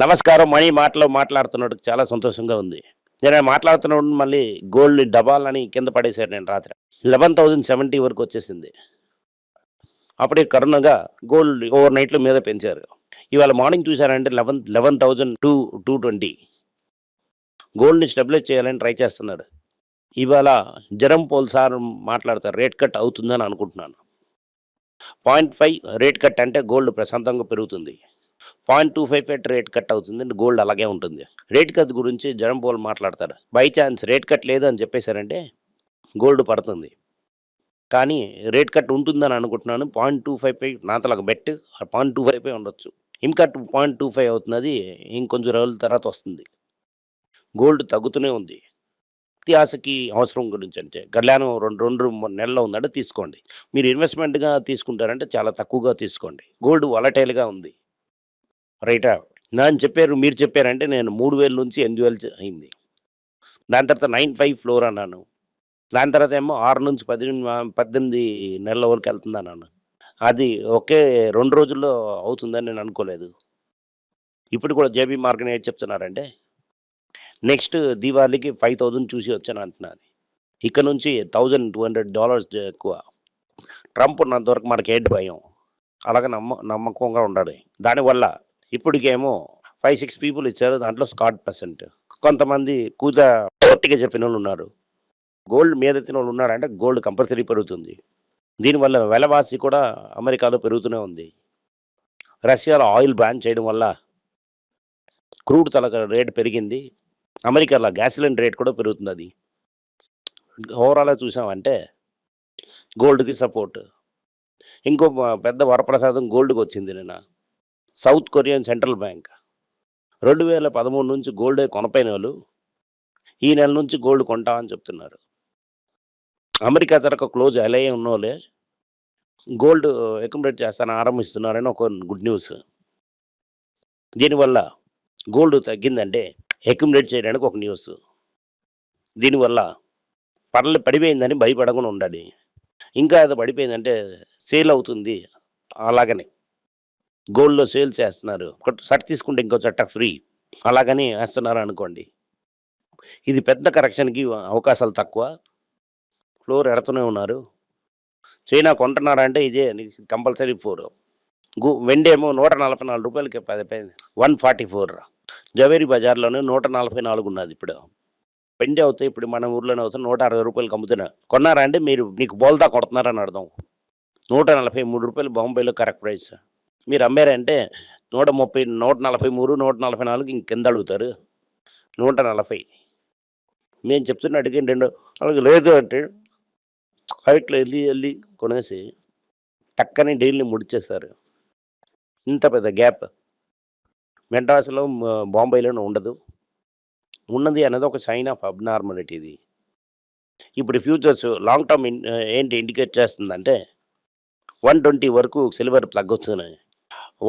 నమస్కారం మణి మాటలో మాట్లాడుతున్నట్టు చాలా సంతోషంగా ఉంది. నేను మాట్లాడుతున్నప్పుడు మళ్ళీ గోల్డ్ డబాలని కింద పడేశారు నేను రాత్రి. లెవెన్ థౌజండ్ సెవెంటీ వరకు వచ్చేసింది. అప్పుడే కరోనాగా గోల్డ్ ఓవర్ నైట్లో మీద పెంచారు. ఇవాళ మార్నింగ్ చూసారంటే eleven eleven thousand two two twenty. గోల్డ్ని stabilise చేయాలని ట్రై చేస్తున్నారు ఇవాళ జరం పోల్ సార్ మాట్లాడతారు రేట్ కట్ అవుతుందని అనుకుంటున్నాను. పాయింట్ ఫైవ్ రేట్ కట్ అంటే గోల్డ్ ప్రశాంతంగా పెరుగుతుంది. Point two five at rate cut అవుతుంది గోల్డ్ అలాగే ఉంటుంది. రేట్ కట్ గురించి జరం పోల్ మాట్లాడతారు. బై ఛాన్స్ రేట్ కట్ లేదు అని చెప్పేశారంటే గోల్డ్ పడుతుంది. కానీ రేట్ కట్ ఉంటుందని అనుకుంటున్నాను. పాయింట్ టూ ఫైవ్ పై నాతలకు బెట్ పాయింట్ టూ ఫైవ్ పై ఉండొచ్చు. ఇంకా టూ పాయింట్ టూ ఫైవ్ అవుతున్నది ఇంకొంచెం రోజుల తర్వాత వస్తుంది. గోల్డ్ తగ్గుతూనే ఉంది. అత్యాసకి అవసరం గురించి అంటే కళ్యాణం రెండు రెండు మూడు నెలల్లో ఉందంటే తీసుకోండి. మీరు ఇన్వెస్ట్మెంట్గా తీసుకుంటారంటే చాలా తక్కువగా తీసుకోండి. గోల్డ్ వలటైల్గా ఉంది. రైటా నేను చెప్పారు మీరు చెప్పారంటే నేను మూడు వేల నుంచి ఎనిమిది వేలు అయింది. దాని తర్వాత నైన్ ఫైవ్ ఫ్లోర్ అన్నాను. దాని తర్వాత ఏమో ఆరు నుంచి పద్దెనిమిది పద్దెనిమిది నెలల వరకు వెళ్తుంది అన్నాను. అది ఒకే రెండు రోజుల్లో అవుతుందని నేను అనుకోలేదు. ఇప్పుడు కూడా జేబీ మార్కెట్ ఏం చెప్తున్నారంటే నెక్స్ట్ దీవాళికి ఫైవ్ థౌజండ్ చూసి వచ్చాను అంటున్నాను. ఇక్కడ నుంచి థౌజండ్ టూ హండ్రెడ్ డాలర్స్ ఎక్కువ. ట్రంప్ ఉన్నంతవరకు మనకి ఏడ్ భయం? అలాగే నమ్మ నమ్మకంగా ఉండాలి. దానివల్ల ఇప్పటికేమో ఫైవ్ సిక్స్ పీపుల్ ఇచ్చారు. దాంట్లో స్కాట్ పర్సెంట్ కొంతమంది కూత పొట్టిగా చెప్పిన వాళ్ళు ఉన్నారు. గోల్డ్ మీద ఎత్తిన వాళ్ళు ఉన్నారంటే గోల్డ్ కంపల్సరీ పెరుగుతుంది. దీనివల్ల వెలవాసి కూడా అమెరికాలో పెరుగుతూనే ఉంది. రష్యాలో ఆయిల్ బ్యాన్ చేయడం వల్ల క్రూడ్ తలక రేట్ పెరిగింది. అమెరికాలో గ్యాసిలిన్ రేట్ కూడా పెరుగుతుంది అది. ఓవరాల్గా చూసామంటే గోల్డ్కి సపోర్ట్ ఇంకో పెద్ద వరప్రసాదం గోల్డ్కి వచ్చింది నిన్న. South Korean central bank. రెండు వేల పదమూడు నుంచి గోల్డ్ కొనపోయిన వాళ్ళు ఈ నెల నుంచి గోల్డ్ కొంటామని చెప్తున్నారు. అమెరికా తరక క్లోజ్ ఎలా ఉన్న గోల్డ్ అకామిడేట్ చేస్తాను ఆరంభిస్తున్నారని ఒక గుడ్ న్యూస్. దీనివల్ల గోల్డ్ తగ్గిందంటే అక్యుమిలేట్ చేయడానికి ఒక న్యూస్. దీనివల్ల పర్లే పడిపోయిందని భయపడకుండా ఉండాలి ఇంకా అది పడిపోయిందంటే సేల్ అవుతుంది అలాగనే. గోల్డ్లో సేల్స్ చేస్తున్నారు. ఒక షర్ట్ తీసుకుంటే ఇంకో చట్ట ఫ్రీ. అలాగని వేస్తున్నారు అనుకోండి. ఇది పెద్ద కరెక్షన్కి అవకాశాలు తక్కువ. ఫ్లోర్ ఎడుతూనే ఉన్నారు. చైనా కొంటున్నారంటే ఇదే కంపల్సరీ ఫోర్. గు వెండేమో నూట నలభై నాలుగు రూపాయలకి పది వన్ ఫార్టీ ఫోర్. జవేరి బజార్లోనే నూట నలభై నాలుగు ఉన్నది ఇప్పుడు. పెండి అవుతాయి ఇప్పుడు మన ఊర్లోనే అవుతుంది నూట అరవై రూపాయలకి అమ్ముతున్నా. కొన్నారా అంటే మీరు మీకు బోల్తా కొడుతున్నారని అర్థం. నూట నలభై మూడు రూపాయలు బాంబేలో కరెక్ట్ ప్రైస్. మీరు అమ్మారంటే నూట ముప్పై నూట నలభై మూడు నూట నలభై నాలుగు ఇంక కింద అడుగుతారు. నూట నలభై. మేము చెప్తున్న అడిగిన రెండు అలాగే లేదు అంటే ఫ్లైట్లో వెళ్ళి వెళ్ళి కొనేసి టక్కని డైలీ ముడిచేస్తారు. ఇంత పెద్ద గ్యాప్. మెడ్రాస్లో మ- బాంబేలోనే ఉండదు. ఉన్నది అనేది ఒక సైన్ ఆఫ్ అబ్నార్మాలిటీ ఇది. ఇప్పుడు ఫ్యూచర్స్ లాంగ్ టర్మ్ ఏంటి ఇండికేట్ చేస్తుందంటే వన్ ట్వంటీ వరకు సిల్వర్ తగ్గొచ్చు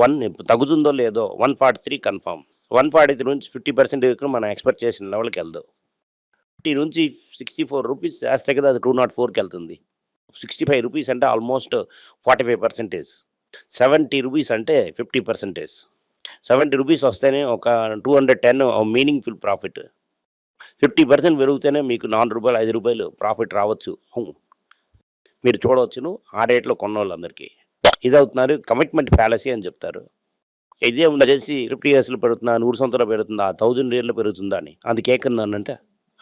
వన్ తగ్గుతుందో లేదో one forty three confirm. One forty three నుంచి ఫిఫ్టీ పర్సెంట్ మనం ఎక్స్పెక్ట్ చేసిన లెవెల్కి వెళ్దాం. ఫిఫ్టీ నుంచి సిక్స్టీ ఫోర్ రూపీస్ వేస్తే కదా అది టూ నాట్ ఫోర్కి వెళ్తుంది. సిక్స్టీ ఫైవ్ రూపీస్ అంటే almost forty five percentage. Seventy rupees అంటే ఫిఫ్టీ పర్సెంటేజ్. సెవెంటీ రూపీస్ వస్తేనే ఒక two hundred ten meaningful profit. Fifty percent పెరిగితేనే మీకు నాలుగు రూపాయలు ఐదు రూపాయలు ప్రాఫిట్ రావచ్చు. మీరు చూడవచ్చును ఆ రేట్లో కొన్న ఇది అవుతున్నారు కమిట్మెంట్ ఫ్యాలసీ అని చెప్తారు. ఇదే వచ్చేసి ఫిఫ్టీ ఇయర్స్లో పెరుగుతుందా? నూరు సంవత్సరాలు పెరుగుతుందా? థౌజండ్ ఇయర్లో పెరుగుతుందా అని. అది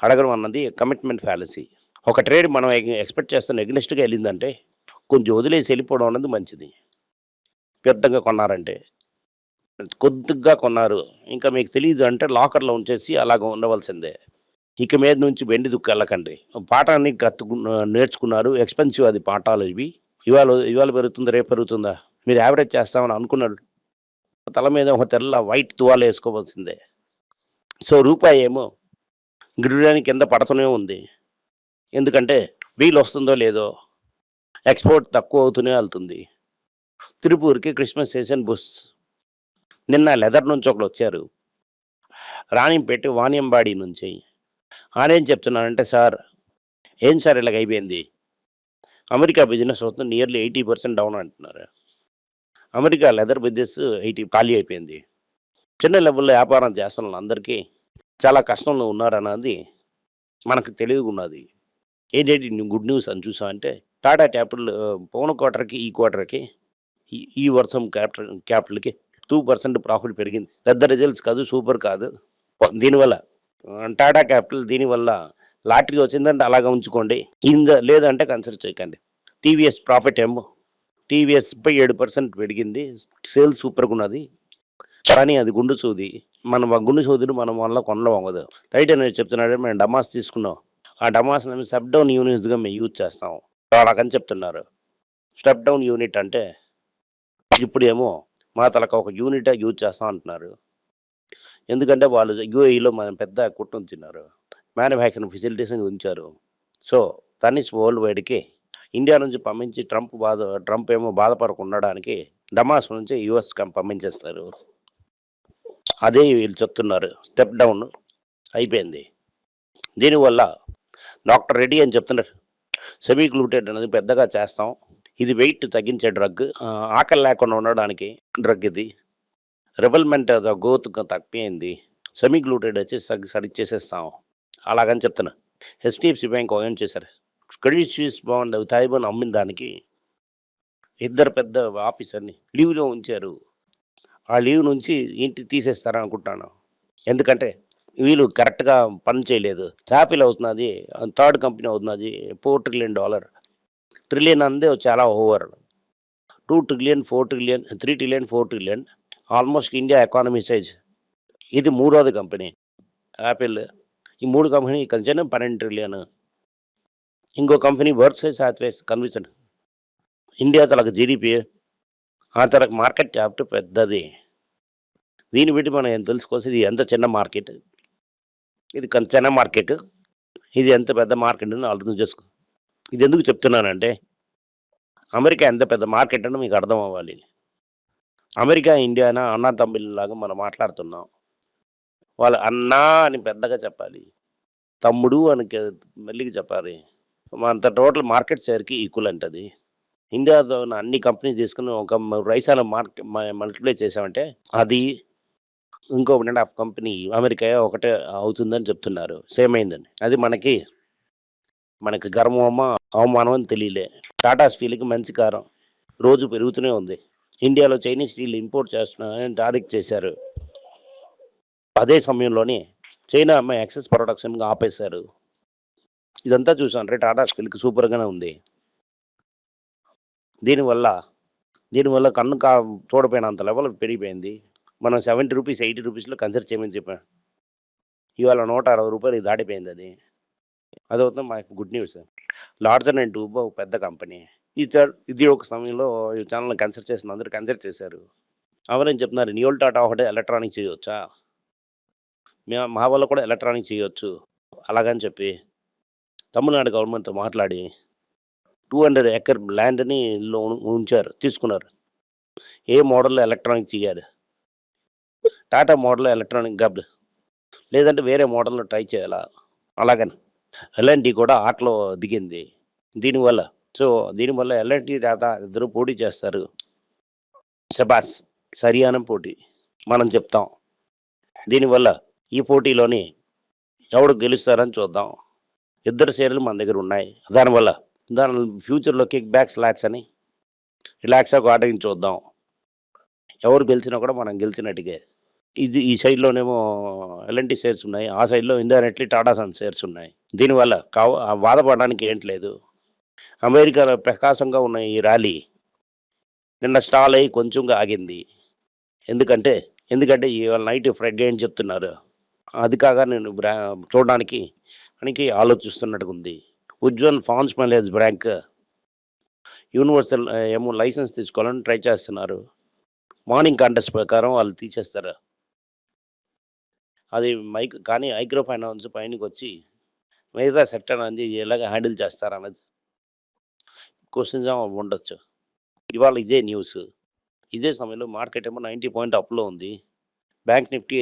అడగడం అన్నది కమిట్మెంట్ ఫ్యాలసీ ఒక ట్రేడ్ మనం ఎక్స్పెక్ట్ చేస్తున్న ఎగ్నెస్ట్గా వెళ్ళిందంటే కొంచెం వదిలేసి వెళ్ళిపోవడం అన్నది మంచిది. పెద్దగా కొన్నారంటే. కొద్దిగా కొన్నారు. ఇంకా మీకు తెలియదు అంటే లాకర్లో ఉంచేసి అలాగ ఉండవలసిందే. ఇక మీద నుంచి వెండి దుక్కు వెళ్ళకండి. పాఠాన్ని కత్తుకు నేర్చుకున్నారు. ఎక్స్పెన్సివ్ అది పాఠాలు ఇవి. ఇవాళ ఇవాళ పెరుగుతుందా రేపు పెరుగుతుందా? మీరు యావరేజ్ చేస్తామని అనుకున్నాడు. తల మీద ఒక తెల్ల వైట్ తువాలు వేసుకోవాల్సిందే. సో రూపాయి ఏమో గిడ్డానికి కింద పడుతూనే ఉంది. ఎందుకంటే వీలు వస్తుందో లేదో ఎక్స్పోర్ట్ తక్కువ అవుతూనే వెళ్తుంది. తిరుపూర్కి క్రిస్మస్ సీజన్ బుస్. నిన్న లెదర్ నుంచి ఒకరు వచ్చారు. రాణింపేట వాణియంబాడి నుంచి. ఆయన ఏం చెప్తున్నానంటే సార్ ఏం సార్ ఇలాగ అయిపోయింది? అమెరికా బిజినెస్ మొత్తం నియర్లీ ఎయిటీ పర్సెంట్ డౌన్ అంటున్నారు. అమెరికా లెదర్ బిజినెస్ ఎయిటీ ఖాళీ అయిపోయింది. చిన్న లెవెల్లో వ్యాపారం చేస్తున్న అందరికీ చాలా కష్టంలో ఉన్నారన్నది మనకు తెలివిగా ఉన్నది. ఏంటంటే గుడ్ న్యూస్ అని చూసామంటే టాటా క్యాపిటల్ పోన క్వార్టర్కి ఈ క్వార్టర్కి ఈ వర్షం క్యాపిటల్ క్యాపిటల్కి టూ పర్సెంట్ ప్రాఫిట్ పెరిగింది. పెద్ద రిజల్ట్స్ కాదు సూపర్ కాదు. దీనివల్ల టాటా క్యాపిటల్ దీనివల్ల లాటరీ వచ్చిందంటే అలాగా ఉంచుకోండి. ఇంద లేదంటే కన్సిడర్ చేయకండి. టీవీఎస్ ప్రాఫిట్ ఏమో. టీవీఎస్పై ఏడు పర్సెంట్ పెరిగింది. సేల్స్ సూపర్గా ఉన్నది. కానీ అది గుండు సూది. మనం ఆ గుండు సూదిని మనం వల్ల కొనడం అవ్వదు. రైట్ అనేది చెప్తున్నాడు మేము డమాస్ తీసుకున్నాం. ఆ డమాస్ మేము స్టెప్ డౌన్ యూనిట్స్గా మేము యూజ్ చేస్తాం. అలాగని చెప్తున్నారు. స్టెప్ డౌన్ యూనిట్ అంటే ఇప్పుడేమో మా తలకు ఒక యూనిట్ యూజ్ చేస్తాం అంటున్నారు. ఎందుకంటే వాళ్ళు యూఏఈలో మనం పెద్ద కుట్టు తిన్నారు. మ్యానుఫ్యాక్చరింగ్ ఫెసిలిటీస్ ఉంచారు. సో తనిస్ వరల్డ్ వైడ్కి ఇండియా నుంచి పంపించి ట్రంప్ బాధ ట్రంప్ ఏమో బాధపడకుండా ఉండడానికి డమాస్ నుంచి యుఎస్ పంపించేస్తారు. అదే వీళ్ళు చెప్తున్నారు. స్టెప్ డౌన్ అయిపోయింది. దీనివల్ల డాక్టర్ రెడ్డి అని చెప్తున్నారు. సెమీ గ్లూటేట్ అనేది పెద్దగా చేస్తాం. ఇది వెయిట్ తగ్గించే డ్రగ్. ఆకలి లేకుండా ఉండడానికి డ్రగ్ ఇది. రెబల్మెంట్ గ్రోత్ తప్పింది సెమీ గ్లూటేట్ వచ్చి సగ్ సరి చేసేస్తాం. అలాగని చెప్తున్నా. హెచ్డిఎఫ్సి బ్యాంక్ ఏం చేశారు. క్రెడిట్ స్విస్ బాండ్ తాయిబాన్ అమ్మిన దానికి ఇద్దరు పెద్ద ఆఫీసర్ని లీవ్లో ఉంచారు. ఆ లీవ్ నుంచి ఇంటి తీసేస్తారని అనుకుంటాను ఎందుకంటే వీళ్ళు కరెక్ట్గా పని చేయలేదు. చాపీలు అవుతున్నది థర్డ్ కంపెనీ అవుతున్నది ఫోర్ ట్రిలియన్ డాలర్. ట్రిలియన్ అందే చాలా over. Two trillion four trillion three trillion four trillion. Almost India economy size. ఇది మూడోది కంపెనీ. యాపిల్ ఈ మూడు కంపెనీ కలిసి పన్నెండు ట్రిలియన్ ఇంకో కంపెనీ వర్క్ సైజ్ సాత్వేస్ కన్విషన్ ఇండియా తలకు జీడిపి ఆ తరకు మార్కెట్ క్యాపిటల్ పెద్దది. దీన్ని బట్టి మనం ఏం తెలుసుకోవచ్చు? ఇది ఎంత చిన్న మార్కెట్ ఇది చిన్న మార్కెట్ ఇది ఎంత పెద్ద మార్కెట్ అని అర్థం చేసుకో. ఇది ఎందుకు చెప్తున్నానంటే అమెరికా ఎంత పెద్ద మార్కెట్ అని మీకు అర్థం అవ్వాలి. అమెరికా ఇండియానా అన్నా తమ్ముళ్ళలాగా మనం మాట్లాడుతున్నాం. వాళ్ళు అన్నా అని పెద్దగా చెప్పాలి. తమ్ముడు అని మెల్లిగా చెప్పాలి. అంత టోటల్ మార్కెట్ షేర్కి ఈక్వల్ అంటది. ఇండియాలో అన్ని కంపెనీస్ తీసుకుని ఒక రైసాల మార్కెట్ మల్టిప్లై చేసామంటే అది ఇంకో one and half company America ఒకటే అవుతుందని చెప్తున్నారు. సేమ్ అయిందని అది మనకి మనకి గర్వమా అవమానం అని తెలియలే. టాటా స్టీల్కి మంచి కారం. రోజు పెరుగుతూనే ఉంది. ఇండియాలో చైనీస్ స్టీల్ ఇంపోర్ట్ చేస్తున్నా టారిక్ చేశారు. అదే సమయంలోనే చైనా అమ్మాయి యాక్సెస్ ప్రొడక్షన్గా ఆపేశారు. ఇదంతా చూసాను రే టాటా స్కిల్కి సూపర్గానే ఉంది. దీనివల్ల దీనివల్ల కన్ను కా చూడపోయినంత లెవెల్ పెరిగిపోయింది. మనం సెవెంటీ రూపీస్ ఎయిటీ రూపీస్లో కన్సిడర్ చేయమని చెప్పాను ఇవాళ నూట అరవై రూపాయలు దాటిపోయింది అది. అది అవుతుంది మాకు గుడ్ న్యూస్. లార్జర్ అండ్ టూబ్ ఒక పెద్ద కంపెనీ. ఇది ఇది ఒక సమయంలో ఈ ఛానల్ కన్సిడర్ చేసిన అందరూ కన్సిడర్ చేశారు. అవరేం చెప్తున్నారు నియోల్ టాటా ఒకటే ఎలక్ట్రానిక్ చేయవచ్చా మేము మా వాళ్ళు కూడా ఎలక్ట్రానిక్ చేయొచ్చు. అలాగని చెప్పి తమిళనాడు గవర్నమెంట్తో మాట్లాడి టూ హండ్రెడ్ ఎకర్ ల్యాండ్ని ఉంచారు తీసుకున్నారు. ఏ మోడల్లో ఎలక్ట్రానిక్ చేయాలి? టాటా మోడల్ ఎలక్ట్రానిక్ గబ్. లేదంటే వేరే మోడల్లో ట్రై చేయాలా? అలాగని. ఎల్ఎన్టీ కూడా ఆటలో దిగింది. దీనివల్ల సో దీనివల్ల ఎల్ఎన్టీ టాటా ఇద్దరు పోటీ చేస్తారు. శబాస్ సరియానం పోటీ. మనం చెప్తాం. దీనివల్ల ఈ పోటీలోని ఎవడు గెలుస్తారని చూద్దాం. ఇద్దరు షేర్లు మన దగ్గర ఉన్నాయి. దానివల్ల దాని ఫ్యూచర్లో కిక్ బ్యాక్స్ ల్యాక్స్ అని రిలాక్స్ ఆటకి చూద్దాం. ఎవరు గెలిచినా కూడా మనం గెలిచినట్టుగా. ఇది ఈ సైడ్లోనేమో ఎలాంటి షేర్స్ ఉన్నాయి. ఆ సైడ్లో ఇండైరెక్ట్లీ టాటా సన్ షేర్స్ ఉన్నాయి. దీనివల్ల కావ బాధపడడానికి ఏంటి లేదు. అమెరికాలో ప్రకాశంగా ఉన్న ఈ ర్యాలీ నిన్న స్టాల్ అయ్యి కొంచెంగా ఆగింది. ఎందుకంటే ఎందుకంటే ఇవాళ నైట్ ఫ్రెడ్ అని చెప్తున్నారు? అది కాగా నేను బ్రా చూడడానికి మనకి ఆలోచిస్తున్నట్టుగా ఉంది ఉజ్వల్ ఫాన్స్ మైలేజ్ బ్యాంక్ యూనివర్సల్ ఏమో లైసెన్స్ తీసుకోవాలని ట్రై చేస్తున్నారు. మార్నింగ్ కాంటెస్ట్ ప్రకారం వాళ్ళు తీసేస్తారు. అది మైక్ కానీ మైక్రో ఫైనాన్స్ పైనకి వచ్చి మేజా సెక్టర్ అనేది ఎలాగ హ్యాండిల్ చేస్తారన్నది క్వశ్చన్స్ ఉండొచ్చు. ఇవాళ ఇదే న్యూస్. ఇదే సమయంలో మార్కెట్ ఏమో నైంటీ పాయింట్ అప్లో ఉంది. Bank nifty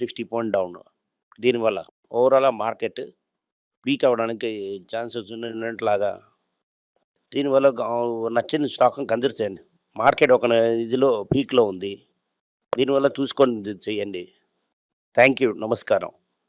sixty point down దీనివల్ల ఓవరాల్ మార్కెట్ వీక్ అవ్వడానికి ఛాన్సెస్ ఉన్నట్లాగా దీనివల్ల నచ్చిన స్టాక్ కన్సిడర్ చేయండి. మార్కెట్ ఒక ఇదిలో పీక్లో ఉంది. దీనివల్ల చూసుకొని చేయండి. థ్యాంక్ యూ నమస్కారం.